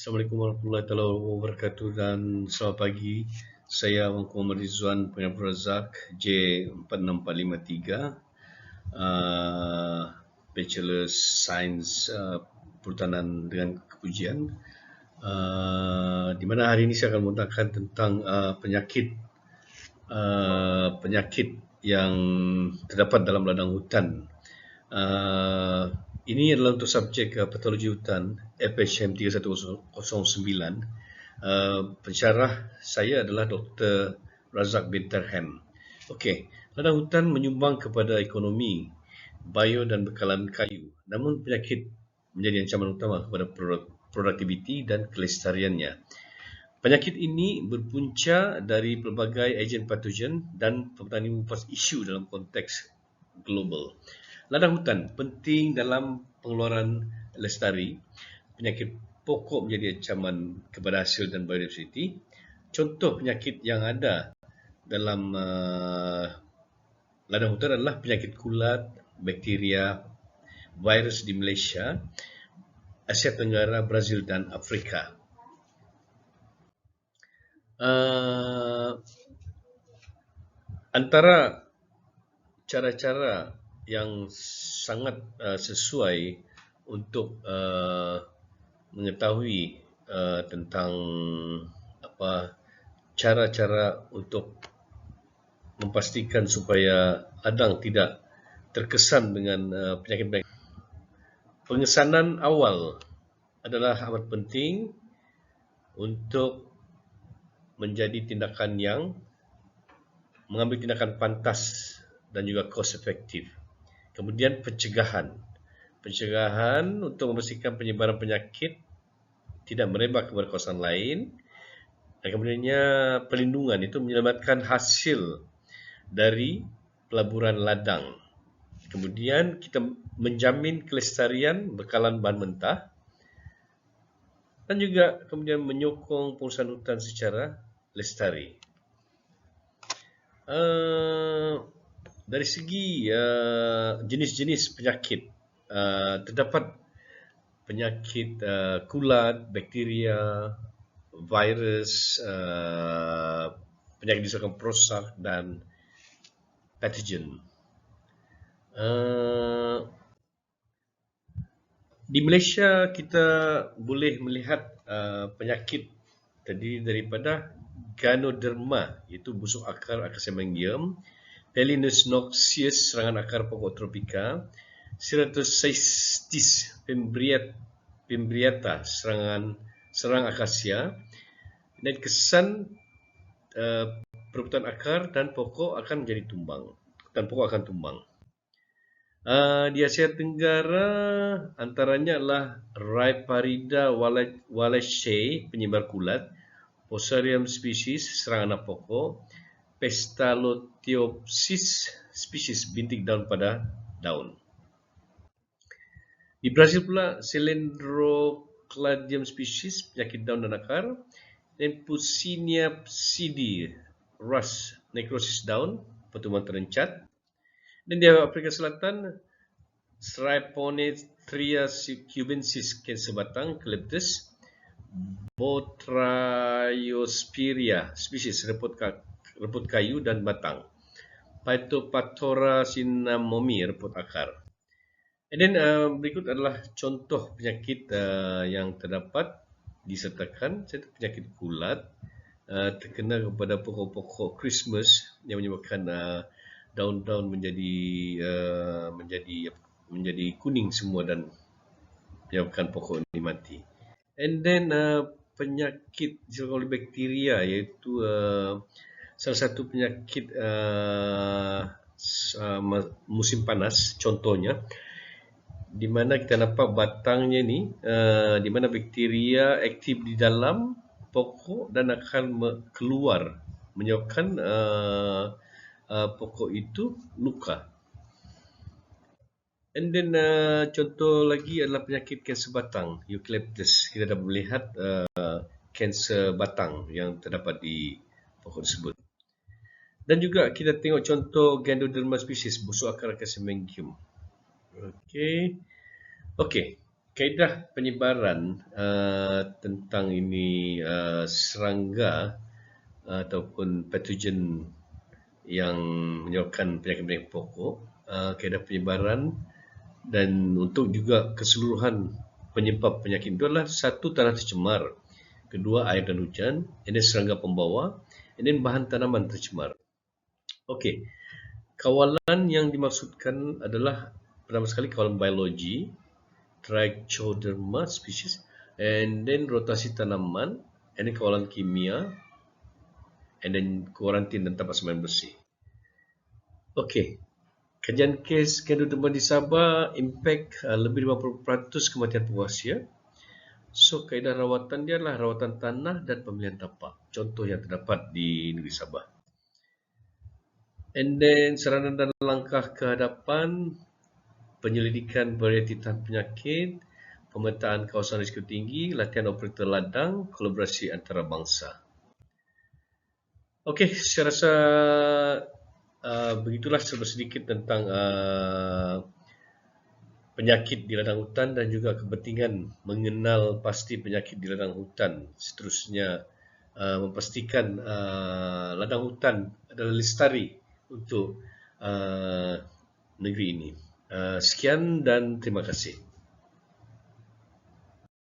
Assalamualaikum warahmatullahi wabarakatuh dan selamat pagi. Saya Wangku Rizwan Pengampun Razak J46453 uh, Bachelor Science uh, Perhutanan dengan Kepujian uh, di mana hari ini saya akan mengutarakan tentang uh, penyakit uh, penyakit yang terdapat dalam ladang hutan uh, ini adalah untuk subjek uh, patologi hutan FHM 3109. Uh, pensyarah saya adalah Dr. Razak bin Terham. Okey, ladang hutan menyumbang kepada ekonomi, bio dan bekalan kayu. Namun penyakit menjadi ancaman utama kepada produktiviti dan kelestariannya. Penyakit ini berpunca dari pelbagai agen patogen dan petani mempuas isu dalam konteks global. Ladang hutan penting dalam pengeluaran lestari. Penyakit pokok menjadi ancaman kepada hasil dan biodiversity. Contoh penyakit yang ada dalam uh, ladang hutan adalah penyakit kulat, bakteria, virus di Malaysia, Asia Tenggara, Brazil dan Afrika. Uh, antara cara-cara yang sangat uh, sesuai untuk uh, mengetahui uh, tentang apa cara-cara untuk memastikan supaya ladang tidak terkesan dengan uh, penyakit-penyakit. Pengesanan awal adalah amat penting untuk menjadi tindakan yang mengambil tindakan pantas dan juga cost efektif. Kemudian pencegahan. Pencegahan untuk memastikan penyebaran penyakit tidak merebak kepada kawasan lain. Dan kemudiannya perlindungan itu menyelamatkan hasil dari pelaburan ladang. Kemudian kita menjamin kelestarian bekalan bahan mentah dan juga kemudian menyokong pengurusan hutan secara lestari. Uh, dari segi uh, jenis-jenis penyakit uh, terdapat penyakit uh, kulat, bakteria, virus, uh, penyakit disebabkan perosak dan patogen. Uh, di Malaysia kita boleh melihat uh, penyakit terdiri daripada Ganoderma iaitu busuk akar Acacia Pelinus noxious serangan akar pokok tropika, Ceratocystis pimbriata serangan serang akasia. Dan kesan uh, perebutan akar dan pokok akan menjadi tumbang dan pokok akan tumbang. Uh, di Asia Tenggara antaranya adalah Rhiparida wallacei penyebar kulat, Posarium species serang anak pokok, Pestalotiopsis spesies bintik daun pada daun. Di Brazil pula Cylindrocladium spesies penyakit daun dan akar dan Pusinia psidi rust necrosis daun pertumbuhan terencat dan di Afrika Selatan Stryponethria cubensis kanser batang Calyptus Botryospira spesies repot rumput kayu dan batang. Phytophthora cinnamomi, rumput akar. And then uh, berikut adalah contoh penyakit uh, yang terdapat disertakan satu penyakit kulat uh, terkena kepada pokok-pokok Christmas yang menyebabkan uh, daun-daun menjadi uh, menjadi menjadi kuning semua dan menyebabkan pokok ini mati. And then uh, penyakit disebabkan oleh bakteria iaitu uh, salah satu penyakit uh, musim panas contohnya di mana kita nampak batangnya ni uh, di mana bakteria aktif di dalam pokok dan akan keluar menyebabkan uh, uh, pokok itu luka. And then uh, contoh lagi adalah penyakit kanser batang eucalyptus. Kita dapat melihat uh, kanser batang yang terdapat di pokok tersebut dan juga kita tengok contoh Gandoderma species busuk akar Casamengium. Okey. Okey. kaedah penyebaran uh, tentang ini uh, serangga uh, ataupun patogen yang menyebabkan penyakit-penyakit pokok, uh, kaedah penyebaran dan untuk juga keseluruhan penyebab penyakit itu adalah satu tanah tercemar, kedua air dan hujan, ini serangga pembawa, ini bahan tanaman tercemar. Okey, kawalan yang dimaksudkan adalah pertama sekali kawalan biologi, Trichoderma species and then rotasi tanaman and then kawalan kimia and then kuarantin dan tempat sembahyang bersih. Okey. Kajian kes kandoderma di Sabah impact uh, lebih 50% kematian penguasia. So kaedah rawatan dia adalah rawatan tanah dan pemilihan tapak. Contoh yang terdapat di negeri Sabah. And then saranan dan langkah kehadapan penyelidikan varieti tahan penyakit, pemetaan kawasan risiko tinggi, latihan operator ladang, kolaborasi antara bangsa. Okey, saya rasa uh, begitulah sedikit tentang uh, penyakit di ladang hutan dan juga kepentingan mengenal pasti penyakit di ladang hutan. Seterusnya uh, memastikan uh, ladang hutan adalah lestari untuk uh, negeri ini. Uh, sekian dan terima kasih.